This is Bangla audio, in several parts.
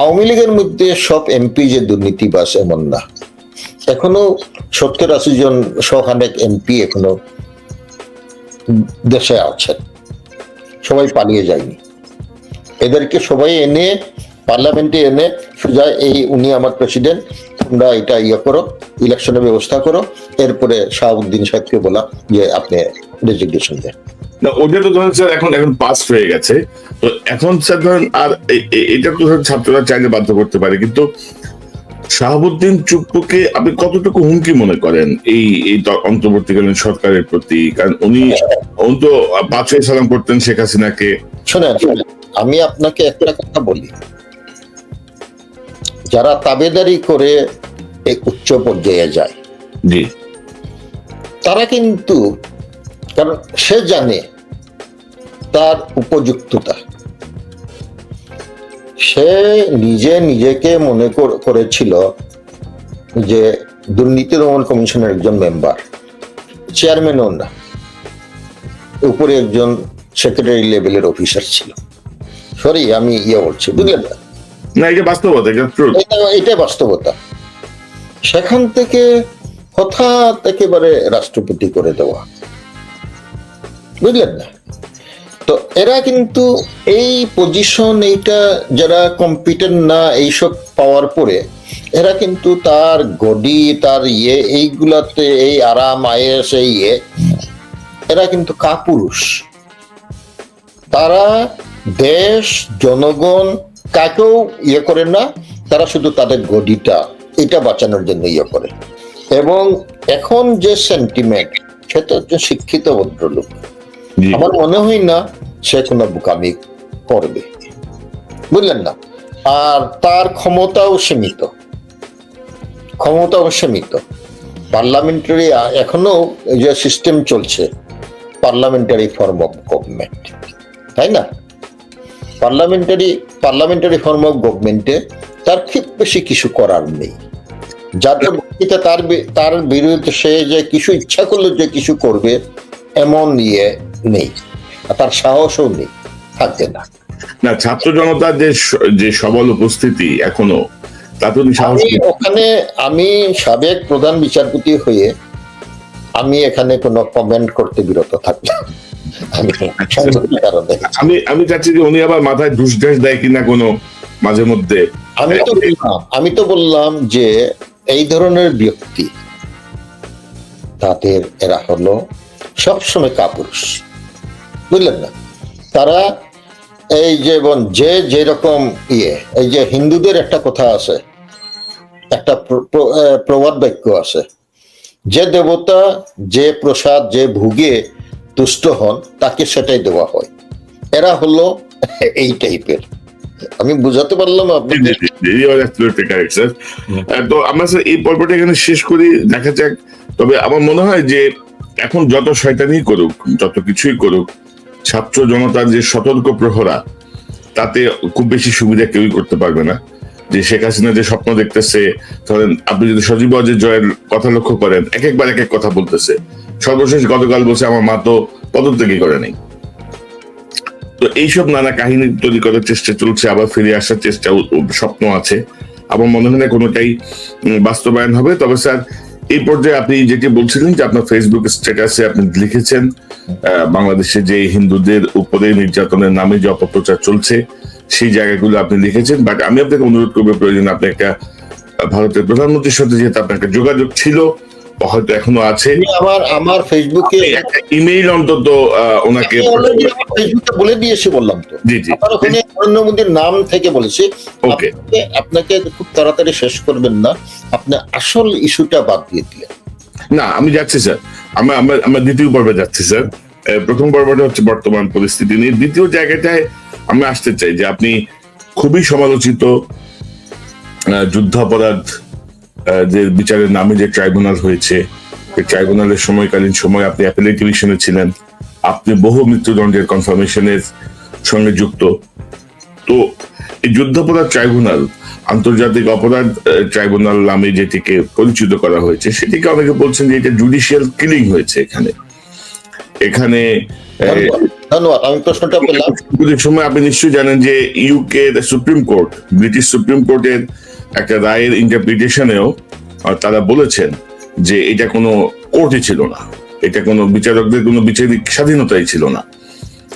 আওয়ামী লীগের মধ্যে সব এমপি যে দুর্নীতিবাস এমন না। এখনও সত্তর আশি জন শখানেক এমপি এখনও দেশে আছেন। সবাই পালিয়ে যায়নি। এদেরকে সবাই এনে, পার্লামেন্টে এনে সোজা এই উনি আমার প্রেসিডেন্ট, তোমরা এটা ইয়ে করো ইলেকশনের ব্যবস্থা করো, এরপরে শাহাবুদ্দিন সাহেবকে বলা যে আপনি রেজিগনেশন দেন। না ওটা তো ধরেন স্যার এখন এখন পাস হয়ে গেছে। তো এখন স্যার ধরেন আর এটা তো ধরেন ছাত্ররা চাইলে বাধ্য করতে পারে কিন্তু শাহাবুদ্দিন চুপ্পুকে আপনি কতটুকু হুমকি মনে করেন এই এই অন্তর্বর্তীকালীন সরকারের প্রতি? কারণ উনি উনি তো পাঁচই সালাম করতেন শেখ হাসিনাকে। শোনেন, আমি আপনাকে একটা কথা বলি। যারা তাবেদারি করে এই উচ্চ পর্যায়ে যায় জি। তারা কিন্তু কারণ সে জানে তার উপযুক্ততা। সে নিজে নিজেকে মনে করেছিল যে দুর্নীতি দমন কমিশনের একজন মেম্বার চেয়ারম্যানও না উপরে একজন সেক্রেটারি লেভেলের অফিসার ছিল। সরি আমি ইয়ে বলছি বুঝলেন না এটা বাস্তবতা এটা বাস্তবতা। সেখান থেকে হঠাৎ একেবারে রাষ্ট্রপতি করে দেওয়া। বুঝলেন না? তো এরা কিন্তু এই পজিশন এইটা যারা কম্পিটেন্ট না এইসব পাওয়ার পরে, এরা কিন্তু তার গডি তার ইয়ে এইগুলাতে এই আরাম, আয়েস, এই ইয়ে এরা কিন্তু কাপুরুষ। তারা দেশ, জনগণ কাকেও ইয়ে করে না, তারা শুধু তাদের গডিটা এটা বাঁচানোর জন্য ইয়ে করে। এবং এখন যে সেন্টিমেন্ট সেটা হচ্ছে শিক্ষিত ভদ্রলোক। আমার মনে হয় না সে কোনো বোকামি করবে। বুঝলেন না? আর তার ক্ষমতাও সীমিত। ক্ষমতাও সীমিত। পার্লামেন্টারি এখনও যে সিস্টেম চলছে পার্লামেন্টারি ফর্ম অফ গভর্নমেন্ট তাই না? পার্লামেন্টারি পার্লামেন্টারি ফর্ম অফ গভর্নমেন্টে তার খুব বেশি কিছু করার নেই। যাদের তার তার বিরুদ্ধে সে যে কিছু ইচ্ছা করলে যে কিছু করবে, এমন ইয়ে নেই তার সাহসও নেই থাকবে না। না ছাত্র জনতার যে যে সবল উপস্থিতি এখনও তাতে সাহস ওখানে আমি সাবেক প্রধান বিচারপতি হয়ে আমি এখানে কোনো কমেন্ট করতে বিরত থাকলাম আমি আমি চাচ্ছি যে উনি আবার মাথায় ঘুষ ঘাস দেয় কিনা কোনো মাঝে মধ্যে। আমি তো বললাম আমি তো বললাম যে এই ধরনের ব্যক্তি তাদের এরা হলো সবসময় কাপুরুষ। বুঝলেন না? তারা এই যে বন- যে যেরকম ইয়ে এই যে হিন্দুদের একটা কথা আছে একটা প্রবাদ বাক্য আছে যে দেবতা যে প্রসাদ যে ভুগে তুষ্ট হন তাকে সেটাই দেওয়া হয়। এরা হলো এই টাইপের। আমি বুঝাতে পারলাম তো আমরা স্যার এই পর্বটা এখানে শেষ করি দেখা যাক। তবে আমার মনে হয় যে এখন যত শয়তানি করুক যত কিছুই করুক ছাত্র জনতার যে সতর্ক প্রহরা, তাতে খুব বেশি সুবিধা কেউই করতে পারবে না। যে শেখ হাসিনা যে স্বপ্ন দেখতেছে, ধরেন আপনি যদি সজীব অজয় জয়ের কথা লক্ষ্য করেন এক একবার এক এক কথা বলতেছে। সর্বশেষ গতকাল বলছে, আমার মা তো পদত্যাগই করে নেই। তো এইসব নানা কাহিনী তৈরি করার চেষ্টা চলছে, আবার ফিরে আসার চেষ্টা স্বপ্ন আছে। আমার মনে হয় না কোনোটাই বাস্তবায়ন হবে। তবে স্যার এই পর্যায়ে আপনি যেটি বলছিলেন যে আপনার ফেসবুক স্ট্যাটাসে আপনি লিখেছেন বাংলাদেশে যে হিন্দুদের উপরে নির্যাতনের নামে যে অপপ্রচার চলছে, সেই জায়গাগুলো আপনি লিখেছেন। বাট আমি আপনাকে অনুরোধ করব, প্রয়োজন আপনি একটা ভারতের প্রধানমন্ত্রীর সাথে যেহেতু আপনার একটা যোগাযোগ ছিল হয়তো এখনও আছে। আমি আমার আমার ফেসবুকে ইমেইল অন্তত ওনাকে আমি ফেসবুকে বলে দিয়েছি বললাম তো। জি জি। ওখানে নরেন্দ্র মোদীর নাম থেকে বলেছি। ওকে। আপনাকে খুব তাড়াতাড়ি শেষ করবেন না। আপনি আসল ইস্যুটা বাদ দিয়ে দিলেন। না আমি যাচ্ছি স্যার। আমরা আমরা আমরা দ্বিতীয় পর্বে যাচ্ছি স্যার। প্রথম পর্বটা হচ্ছে বর্তমান পরিস্থিতি নিয়ে। দ্বিতীয় জায়গাটায় আমরা আসতে চাই যে আপনি খুবই সমালোচিত যুদ্ধাপরাধ যে বিচারের নামে যে ট্রাইব্যুনাল হয়েছে ট্রাইব্যুনালের সময়কালীন সময় আপনি অ্যাপেলেট ডিভিশনে ছিলেন আপনি বহু মৃত্যুদণ্ডের কনফার্মেশনের সঙ্গে যুক্ত। তো এই যুদ্ধাপরাধ ট্রাইব্যুনাল আন্তর্জাতিক অপরাধ ট্রাইব্যুনাল নামে যেটিকে পরিচিত করা হয়েছে সেটিকে অনেকে বলছেন যে এটা জুডিশিয়াল কিলিং হয়েছে এখানে। এখানে ধন্যবাদ আমি প্রশ্নটা সময় আপনি নিশ্চয়ই জানেন যে UK supreme court British supreme কোর্টের একটা রায়ের ইন্টারপ্রিটেশনেও তারা বলেছেন যে এটা কোনো কোর্টই ছিল না। এটা কোনো বিচারকদের কোনো বিচারিক স্বাধীনতাই ছিল না।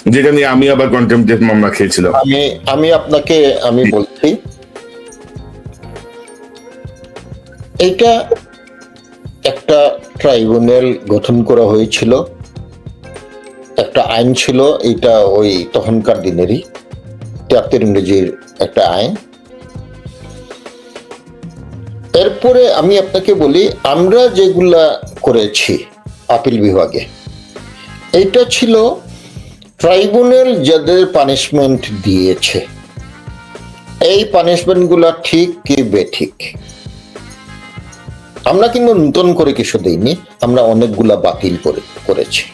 যেটা নিয়ে আমি আবার কন্টেম্পটেড মামলা খেয়েছিলাম। আমি আমি আপনাকে, আমি বলছি এটা একটা ট্রাইব্যুনাল গঠন করা হয়েছিল। একটা আইন ছিল এটা ওই তখনকার দিনেরই। তিয়াত্তর ইংরেজির একটা আইন। এরপরে আমি আপনাকে বলি, আমরা যেগুলা করেছি আপিল বিভাগে, এইটা ছিল ট্রাইব্যুনাল যাদের পানিশমেন্ট দিয়েছে। এই পানিশমেন্টগুলো ঠিক কি বেঠিক? আমরা কিন্তু নতুন করে কিছু দিইনি, আমরা অনেকগুলা বাতিল করে, করেছি।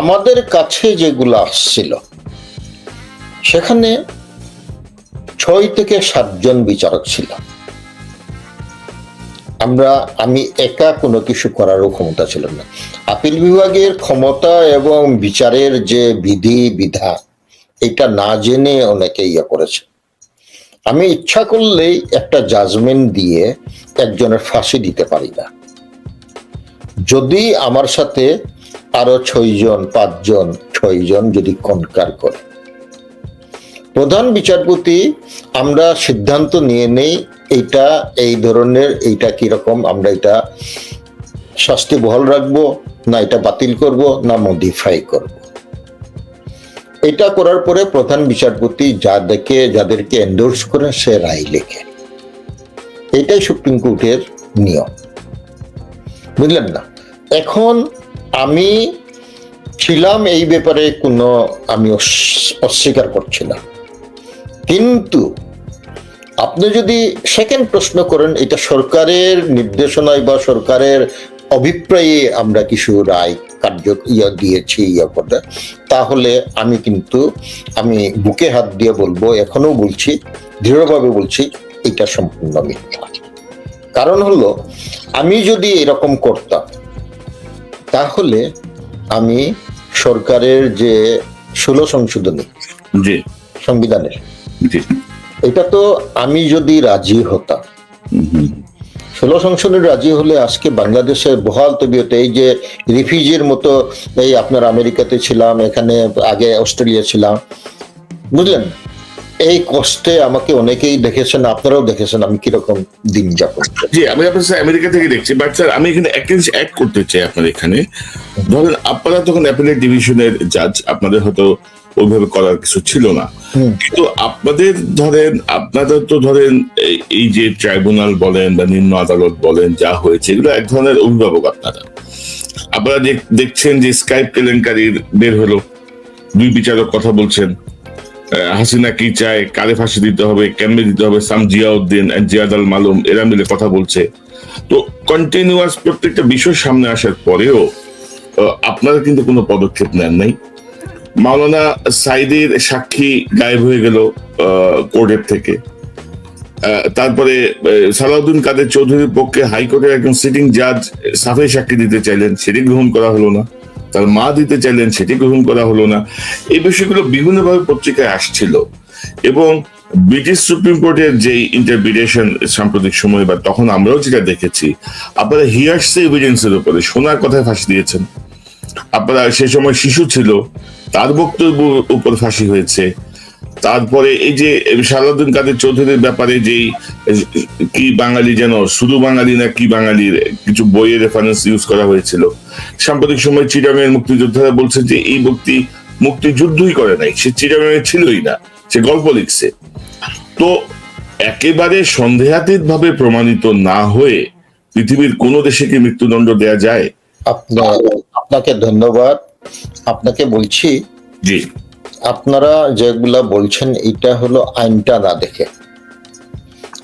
আমাদের কাছে যেগুলো আসছিল, সেখানে ছয় থেকে সাতজন বিচারক ছিল। আমরা, আমি একা কোনো কিছু করারও ক্ষমতা ছিল না। আপিল বিভাগের ক্ষমতা এবং বিচারের যে বিধি, বিধান, এটা না জেনে অনেকে ইয়ে করেছে। আমি ইচ্ছা করলেই একটা জাজমেন্ট দিয়ে একজনের ফাঁসি দিতে পারি না। যদি আমার সাথে আরও ছয়জন, পাঁচজন, ছয়জন যদি কনকার করে। প্রধান বিচারপতি আমরা সিদ্ধান্ত নিয়ে নেই এইটা, এই ধরনের, এইটা কীরকম, আমরা এটা শাস্তি বহাল রাখব, না এটা বাতিল করব, না মডিফাই করব। এটা করার পরে প্রধান বিচারপতি যাদেরকে যাদেরকে এন্ডোর্স করেন সে রায় লেখে। এটাই সুপ্রিম কোর্টের নিয়ম। বুঝলেন না? এখন আমি ছিলাম এই ব্যাপারে কোনো, আমি অস্বীকার করছি না। কিন্তু আপনি যদি সেকেন্ড প্রশ্ন করেন এটা সরকারের নির্দেশনায় বা সরকারের অভিপ্রায়ে আমরা কিছু রায় কার্য ইয়া দিয়েছি ইয়া করে তাহলে আমি কিন্তু আমি বুকে হাত দিয়ে বলব এখনও বলছি দৃঢ়ভাবে বলছি এটা সম্পূর্ণ মিথ্যা। কারণ হলো আমি যদি এরকম করতাম তাহলে আমি সরকারের যে ষোলো সংশোধনী জি। সংবিধানের জি। এটা তো আমি যদি রাজি হতাম। ষোলো সংসদের রাজি হলে আজকে বাংলাদেশের বহাল তবিয়তে এই যে রিফিউজির মতো এই আপনার আমেরিকাতে ছিলাম, এখানে আগে অস্ট্রেলিয়া ছিলাম, বুঝলেন এই কষ্টে আমাকে অনেকেই দেখেছেন, আপনারাও দেখেছেন আমি কীরকম দিন করি। জি, আমি আপনার স্যার আমেরিকা থেকে দেখছি, বাট স্যার, আমি এখানে একটা জিনিস অ্যাড করতে চাই আপনার এখানে ধরেন আপনারা তখন অ্যাপেলেট ডিভিশনের জাজ আপনাদের হয়তো ওইভাবে করার কিছু ছিল না। কিন্তু আপনাদের ধরেন আপনাদের তো ধরেন এই- যে ট্রাইব্যুনাল বলেন বা নিম্ন আদালত বলেন যা হয়েছে এগুলো এক ধরনের অভিভাবক আপনারা। আপনারা দেখছেন যে স্কাইপ কেলেঙ্কারির বের হলো দুই বিচারক কথা বলছেন হাসিনা কি চায় কারে ফাঁসি দিতে হবে কেমনে দিতে হবে সাম জিয়াউদ্দিন জিয়াদ আল মালুম এরা মিলে কথা বলছে। তো কন্টিনিউয়াস প্রত্যেকটা বিষয় সামনে আসার পরেও আপনারা কিন্তু কোনো পদক্ষেপ নেন নাই। মাওলানা সাইদের সাক্ষী গায়েব হয়ে গেল কোর্টের থেকে। তারপরে সালাউদ্দিন কাদের চৌধুরীর পক্ষে হাইকোর্টের একজন সিটিং জাজ সাফে সাক্ষী দিতে চাইলেন, সেটি গ্রহণ করা হলো না। তার মা দিতে চাইলেন, সেটি গ্রহণ করা হলো না। এই বিষয়গুলো বিভিন্নভাবে পত্রিকায় আসছিল এবং ব্রিটিশ সুপ্রিম কোর্টের যে ইন্টারপ্রিটেশন সাম্প্রতিক সময় বা তখন আমরাও যেটা দেখেছি, আপনারা হিয়ার্সে এভিডেন্সের উপরে শোনার কথায় ফাঁসি দিয়েছেন। আপনারা সে সময় শিশু ছিল তার বক্তব্য উপর ফাঁসি হয়েছে। তারপরে এই যে সালাউদ্দিন কাদের চৌধুরীর ব্যাপারে যেই, কি বাঙালি যেন, শুধু বাঙালি না কি বাঙালির কিছু বইয়ের রেফারেন্স ইউজ করা হয়েছিল। সাম্প্রতিক সময় চিটামের মুক্তিযোদ্ধারা বলছে যে, এই ব্যক্তি মুক্তিযুদ্ধই করে নাই। সে চিটামের ছিলই না, সে গল্প লিখছে। তো একেবারে সন্দেহাতীত ভাবে প্রমাণিত না হয়ে পৃথিবীর কোন দেশে কি মৃত্যুদণ্ড দেয়া যায়? আপনাকে ধন্যবাদ। আপনাকে বলছি জি। আপনারা যেগুলা বলছেন এটা হলো আইনটা না দেখে।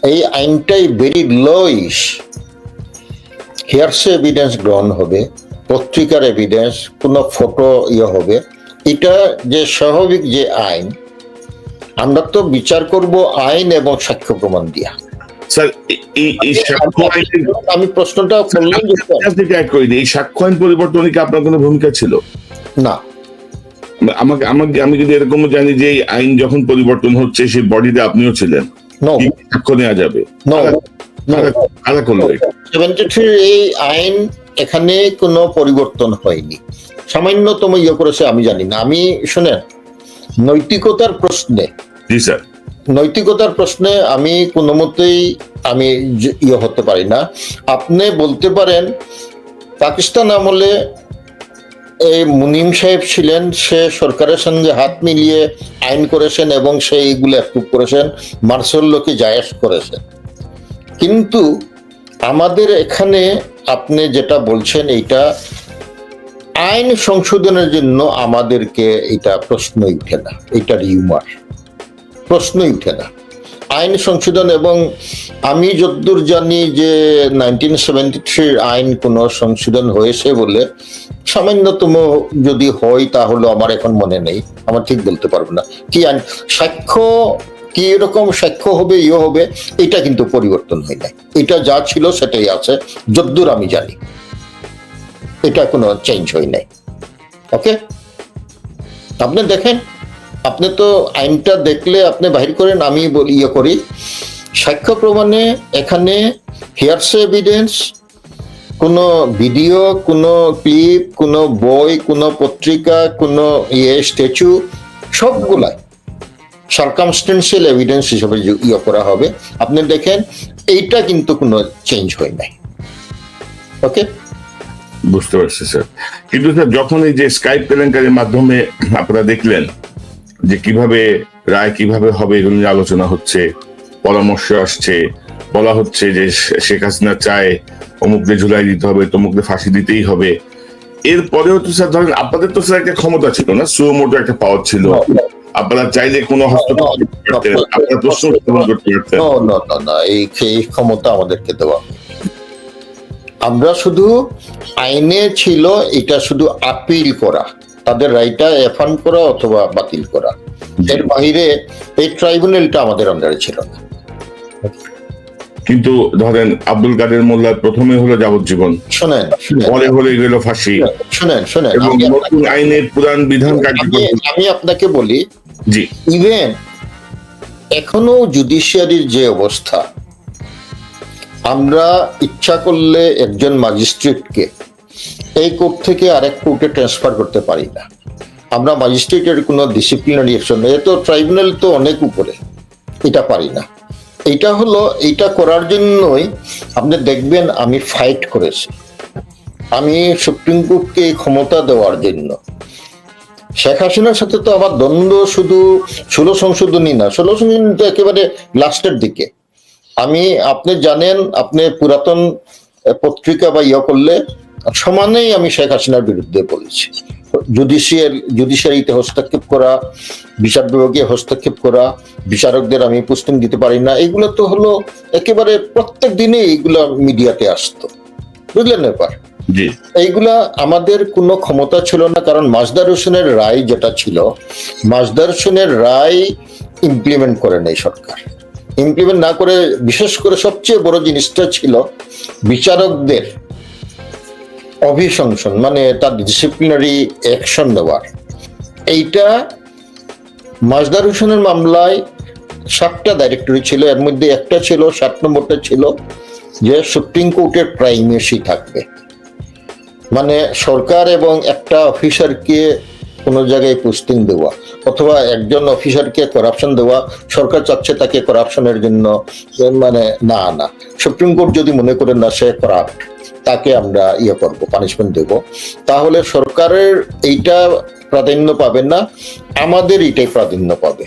এই আইনটাই ভেরি লোইস হিয়ারসে এভিডেন্স গ্রহণ হবে পত্রিকার এভিডেন্স কোনো ফটো ইয়ে হবে। এটা যে স্বাভাবিক যে আইন আমরা তো বিচার করব আইন এবং সাক্ষ্য প্রমাণ দিয়া। আমি প্রশ্নটা করলাম এই সাক্ষ্য আইন পরিবর্তনে কি আপনার কোনো ভূমিকা ছিল? না। আমাকে আমাকে আমি কিন্তু এরকম জানি যে আইন যখন পরিবর্তন হচ্ছে সেই বডিতে আপনিও ছিলেন। নো সাক্ষ্য নেওয়া যাবে? কারা- কারা করল এই আইন এখানে কোনো পরিবর্তন হয়নি। সামান্যতম ইয়ে করেছে আমি জানি না। আমি শুনেন নৈতিকতার প্রশ্নে জি স্যার। নৈতিকতার প্রশ্নে আমি কোনো মতেই আমি ইয়ে হতে পারি না। আপনি বলতে পারেন পাকিস্তান আমলে এই মুনিম সাহেব ছিলেন, সে সরকারের সঙ্গে হাত মিলিয়ে আইন করেছেন এবং সে এইগুলো অ্যাপ্রুভ করেছেন মার্শাল্লোকে জায়াস করেছেন। কিন্তু আমাদের এখানে আপনি যেটা বলছেন, এইটা আইন সংশোধনের জন্য আমাদেরকে এটা প্রশ্নই উঠে না এটা রিউমার প্রশ্নই উঠে না। আইন সংশোধন এবং আমি যদ্দূর জানি যে নাইনটিন সেভেন্টি থ্রির আইন কোনো সংশোধন হয়েছে বলে, সামান্যতম যদি হয় তাহলে আমার এখন মনে নেই। আমার ঠিক বলতে পারব না। কি আইন? সাক্ষ্য, কি এরকম সাক্ষ্য হবে ইয়ে হবে, এটা কিন্তু পরিবর্তন হয় নাই। এটা যা ছিল সেটাই আছে, যদ্দূর আমি জানি। এটা কোনো চেঞ্জ হয় নাই। ওকে আপনি দেখেন। আপনি তো আইনটা দেখলে আপনি বাহির করেন, আমি বলি ইয়ে করি। সাক্ষ্য প্রমাণে এখানে হিয়ারসে এভিডেন্স কোনো ভিডিও কোনো ক্লিপ কোনো বই, কোনো পত্রিকা, কোনো ইয়ে স্ট্যাচু সবগুলাই সার্কামস্টেন্সিয়াল এভিডেন্স হিসেবে ইয়ে করা হবে। আপনি দেখেন, এইটা কিন্তু কোনো চেঞ্জ হয় নাই। ওকে বুঝতে পারছি স্যার কিন্তু স্যার যখন এই যে স্কাইপ কেলেঙ্কারির মাধ্যমে আপনারা দেখলেন যে কীভাবে রায় কীভাবে হবে এগুলো নিয়ে আলোচনা হচ্ছে পরামর্শ আসছে। বলা হচ্ছে যে শেখ হাসিনা চায় অমুককে ঝুলাই দিতে হবে তমুককে ফাঁসি দিতেই হবে। এরপরেও তো স্যার ধরেন আপনাদের তো স্যার একটা ক্ষমতা ছিল না সুমোটো একটা পাওয়ার ছিল। আপনারা চাইলে কোনো হস্তক্ষেপ করতে প্রশ্ন উত্থাপন করতে পারতেন। No, no, no, no, এই এই ক্ষমতা আমাদেরকে দেওয়া। আমরা শুধু আইনে ছিল এটা শুধু আপিল করা। তাদের রায়টা এফান করা অথবা বাতিল করা। এর বাইরে এই ট্রাইব্যুনালটা আমাদের আন্ডারে ছিল না। কিন্তু ধরেন আব্দুল কাদের মোল্লার প্রথমে হলো যাবজ্জীবন। শোনেন পরে গেল ফাঁসি। শুনেন শুনেন এবং নতুন আইনের পুরান বিধান কার্যকর আমি আপনাকে বলি জি। ইভেন এখনও জুডিশিয়ারির যে অবস্থা আমরা ইচ্ছা করলে একজন ম্যাজিস্ট্রেটকে এই কোর্ট থেকে আরেক কোর্টে ট্রান্সফার করতে পারি না। আমরা ম্যাজিস্ট্রেটের কোনো ডিসিপ্লিনারি অ্যাকশন নেই। তো ট্রাইব্যুনাল তো অনেক উপরে। এটা পারি না। এটা হলো এইটা করার জন্যই আপনি দেখবেন আমি ফাইট করেছি। আমি সুপ্রিম কোর্টকে ক্ষমতা দেওয়ার জন্য। শেখ হাসিনার সাথে তো আমার দ্বন্দ্ব শুধু ষোলো সংশোধনী না, ষোলো সংশোধনী তো একেবারে লাস্টের দিকে। আমি, আপনি জানেন, আপনি পুরাতন পত্রিকা বা ইয়ে করলে সমানেই আমি শেখ হাসিনার বিরুদ্ধে বলেছি। জুডিশিয়াল জুডিশিয়ারিতে হস্তক্ষেপ করা বিচার বিভাগে হস্তক্ষেপ করা বিচারকদের আমি পোস্টিং দিতে পারি না। এগুলো তো হলো একেবারে প্রত্যেক দিনে এইগুলো মিডিয়াতে আসতো। বুঝলেন এবার এইগুলা আমাদের কোনো ক্ষমতা ছিল না কারণ মাজদার হোসেনের রায় যেটা ছিল মাজদার হোসেনের রায় ইমপ্লিমেন্ট করে নেই সরকার। ইমপ্লিমেন্ট না করে বিশেষ করে সবচেয়ে বড় জিনিসটা ছিল বিচারকদের অভিশংসন মানে তার ডিসিপ্লিনারি অ্যাকশন দেওয়ার এইটা মাজদার হোসেনের মামলায় সাতটা ডাইরেক্টরি ছিল, এর মধ্যে একটা ছিল, সাত নম্বরটা ছিল যে সুপ্রিম কোর্টের প্রাইমেসি থাকবে। মানে সরকার এবং একটা অফিসারকে কোনো জায়গায় পোস্টিং দেওয়া। অথবা একজন অফিসারকে করাপশন দেওয়া, সরকার চাচ্ছে তাকে করাপশনের জন্য মানে না না। সুপ্রিম কোর্ট যদি মনে করেন না সে করাপ্ট তাকে আমরা ইয়ে করব পানিশমেন্ট দেব। তাহলে সরকারের এইটা প্রাধান্য পাবে না, আমাদের এটাই প্রাধান্য পাবে।